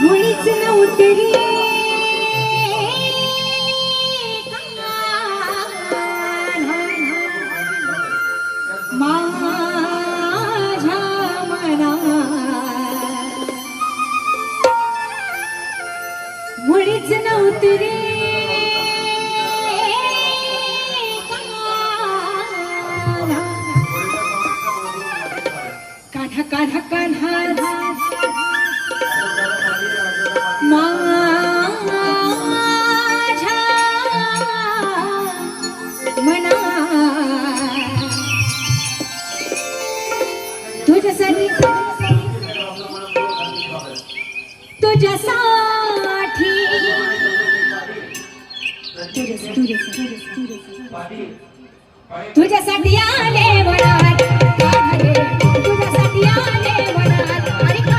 मुळीच नव्हते माझ्या मना मुळीच नव्हते रे काढा काढा काढा तुझ्यासाठी. तुझ्यासाठी आले वरात तुझ्यासाठी आले वरात अरे का